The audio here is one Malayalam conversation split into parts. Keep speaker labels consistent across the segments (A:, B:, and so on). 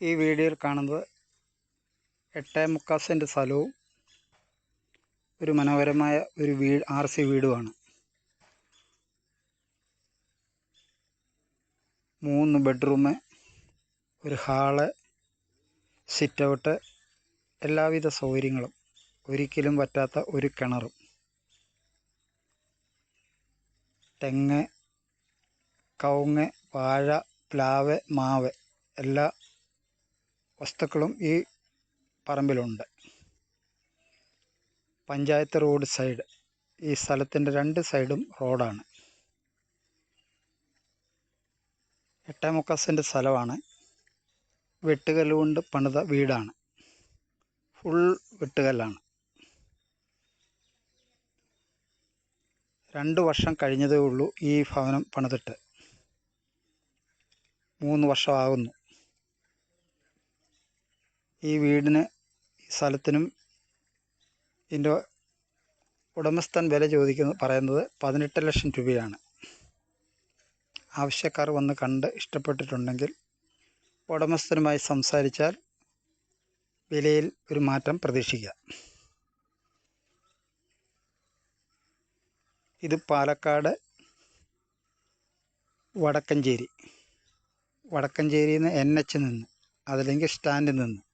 A: ഈ വീഡിയോയിൽ കാണുന്നത് എട്ടേ മുക്കാൽ സെന്റ് സ്ഥലവും ഒരു മനോഹരമായ ഒരു വീട് ആർ സി വീടുമാണ്. മൂന്ന് ബെഡ്റൂം ഒരു ഹാൾ സിറ്റ് ഔട്ട് എല്ലാവിധ സൗകര്യങ്ങളും ഒരിക്കലും പറ്റാത്ത ഒരു കിണറും. തെങ്ങ് കവുങ്ങ് വാഴ പ്ലാവ് മാവ് എല്ലാ വസ്തുക്കളും ഈ പറമ്പിലുണ്ട്. പഞ്ചായത്ത് റോഡ് സൈഡ് ഈ സ്ഥലത്തിന്റെ രണ്ട് സൈഡും റോഡാണ്. എട്ടേ മുക്കാസിന്റെ സ്ഥലമാണ്. വെട്ടുകല്ലുകൊണ്ട് പണിത വീടാണ്. ഫുൾ വെട്ടുകല്ലാണ്. രണ്ട് വർഷം കഴിഞ്ഞതേ ഉള്ളൂ ഈ ഭവനം പണിതിട്ട്. മൂന്ന് വർഷമാകുന്നു. ഈ വീടിന് സ്ഥലത്തിനും ഇതിന്റെ ഉടമസ്ഥൻ വില ചോദിക്കുന്നത് പറയുന്നത് പതിനെട്ട് ലക്ഷം രൂപയാണ്. ആവശ്യക്കാർ വന്ന് കണ്ട് ഇഷ്ടപ്പെട്ടിട്ടുണ്ടെങ്കിൽ ഉടമസ്ഥനുമായി സംസാരിച്ചാൽ വിലയിൽ ഒരു മാറ്റം പ്രതീക്ഷിക്കാം. ഇത് പാലക്കാട് വടക്കഞ്ചേരി. വടക്കഞ്ചേരിയിൽ നിന്ന് എൻ എച്ച് നിന്ന് അതല്ലെങ്കിൽ സ്റ്റാൻഡിൽ നിന്ന്.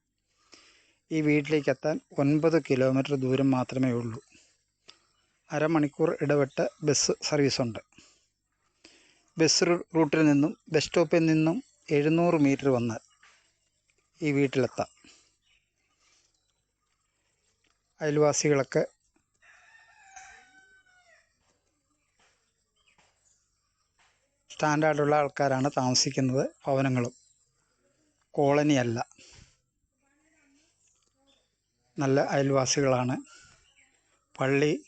A: ഈ വീട്ടിലേക്ക് എത്താൻ ഒൻപത് കിലോമീറ്റർ ദൂരം മാത്രമേ ഉള്ളൂ. അരമണിക്കൂർ ഇടവിട്ട് ബസ് സർവീസുണ്ട്. ബസ് റൂട്ടിൽ നിന്നും ബസ് സ്റ്റോപ്പിൽ നിന്നും എഴുന്നൂറ് മീറ്റർ വന്നാൽ ഈ വീട്ടിലെത്താം. അയൽവാസികളൊക്കെ സ്റ്റാൻഡേർഡുള്ള ആൾക്കാരാണ് താമസിക്കുന്നത്. ഭവനങ്ങളും കോളനിയല്ല. നല്ല അയൽവാസികളാണ്. പള്ളി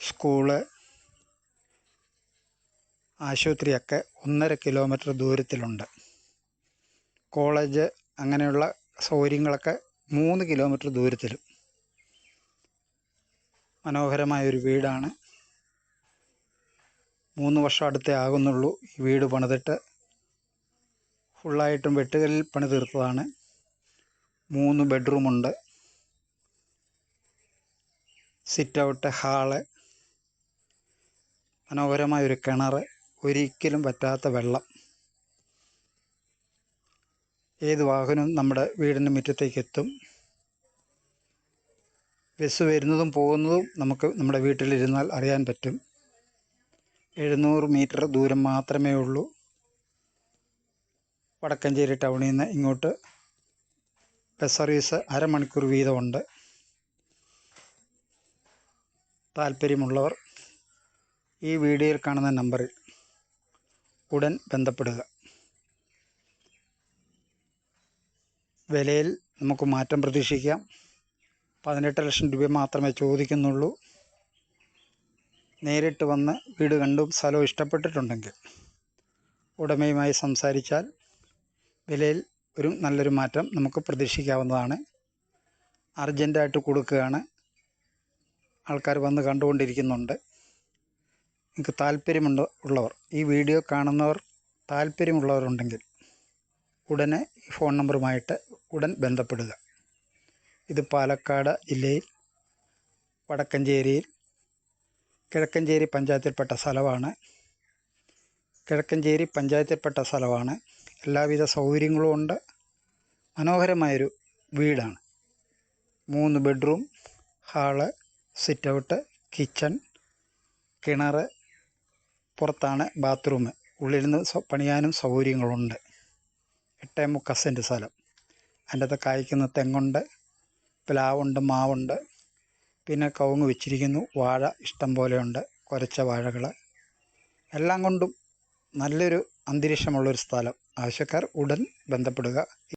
A: സ്കൂൾ ആശുപത്രിയൊക്കെ ഒന്നര കിലോമീറ്റർ ദൂരത്തിലുണ്ട്. കോളേജ് അങ്ങനെയുള്ള സൗകര്യങ്ങളൊക്കെ മൂന്ന് കിലോമീറ്റർ ദൂരത്തിലും. മനോഹരമായൊരു വീടാണ്. മൂന്ന് വർഷം അടുത്തേ ആകുന്നുള്ളൂ ഈ വീട് പണിതിട്ട്. ഫുള്ളായിട്ടും വെട്ടുകല്ലിൽ പണി തീർത്തതാണ്. മൂന്ന് ബെഡ്റൂമുണ്ട് സിറ്റ് ഔട്ട് ഹാൾ മനോഹരമായ ഒരു കിണർ ഒരിക്കലും പറ്റാത്ത വെള്ളം. ഏത് വാഹനവും നമ്മുടെ വീടിന്റെ മുറ്റത്തേക്ക് എത്തും. ബസ് വരുന്നതും പോകുന്നതും നമുക്ക് നമ്മുടെ വീട്ടിലിരുന്നാൽ അറിയാൻ പറ്റും. എഴുന്നൂറ് മീറ്റർ ദൂരം മാത്രമേ ഉള്ളൂ. വടക്കഞ്ചേരി ടൗണിൽ നിന്ന് ഇങ്ങോട്ട് ബസ് സർവീസ് അരമണിക്കൂർ വീതമുണ്ട്. താല്പര്യമുള്ളവർ ഈ വീഡിയോയിൽ കാണുന്ന നമ്പറിൽ ഉടൻ ബന്ധപ്പെടുക. വിലയിൽ നമുക്ക് മാറ്റം പ്രതീക്ഷിക്കാം. പതിനെട്ട് ലക്ഷം രൂപ മാത്രമേ ചോദിക്കുന്നുള്ളൂ. നേരിട്ട് വന്ന് വീട് കണ്ടും സ്ഥലവും ഇഷ്ടപ്പെട്ടിട്ടുണ്ടെങ്കിൽ ഉടമയുമായി സംസാരിച്ചാൽ വിലയിൽ ഒരു നല്ലൊരു മാറ്റം നമുക്ക് പ്രതീക്ഷിക്കാവുന്നതാണ്. അർജന്റായിട്ട് കൊടുക്കുകയാണ്. ആൾക്കാർ വന്ന് കണ്ടുകൊണ്ടിരിക്കുന്നുണ്ട്. നിങ്ങൾക്ക് താല്പര്യമുണ്ട് ഉള്ളവർ. ഈ വീഡിയോ കാണുന്നവർ താല്പര്യമുള്ളവരുണ്ടെങ്കിൽ ഉടനെ ഈ ഫോൺ നമ്പറുമായിട്ട് ഉടൻ ബന്ധപ്പെടുക. ഇത് പാലക്കാട് ജില്ലയിൽ വടക്കഞ്ചേരിയിൽ കിഴക്കഞ്ചേരി പഞ്ചായത്തിൽപ്പെട്ട സ്ഥലമാണ്. കിഴക്കഞ്ചേരി പഞ്ചായത്തിൽപ്പെട്ട സ്ഥലമാണ്. എല്ലാവിധ സൗകര്യങ്ങളും ഉണ്ട്. മനോഹരമായൊരു വീടാണ്. മൂന്ന് bedroom hall sit out kitchen കിണർ പുറത്താണ് ബാത്റൂം. ഉള്ളിൽ നിന്ന് പണിയാനും സൗകര്യങ്ങളുണ്ട്. എട്ടേ മുക്കാൽ സെന്റ് സ്ഥലം. അതിന്റെ അകത്ത് കായ്ക്കുന്ന തെങ്ങുണ്ട് പ്ലാവുണ്ട് മാവുണ്ട്. പിന്നെ കവുങ്ങ് വെച്ചിരിക്കുന്നു. വാഴ ഇഷ്ടം പോലെയുണ്ട്. കുരച്ച വാഴകൾ എല്ലാം കൊണ്ടും നല്ലൊരു അന്തരീക്ഷമുള്ളൊരു സ്ഥലം. ആവശ്യക്കാർ ഉടൻ ബന്ധപ്പെടുക.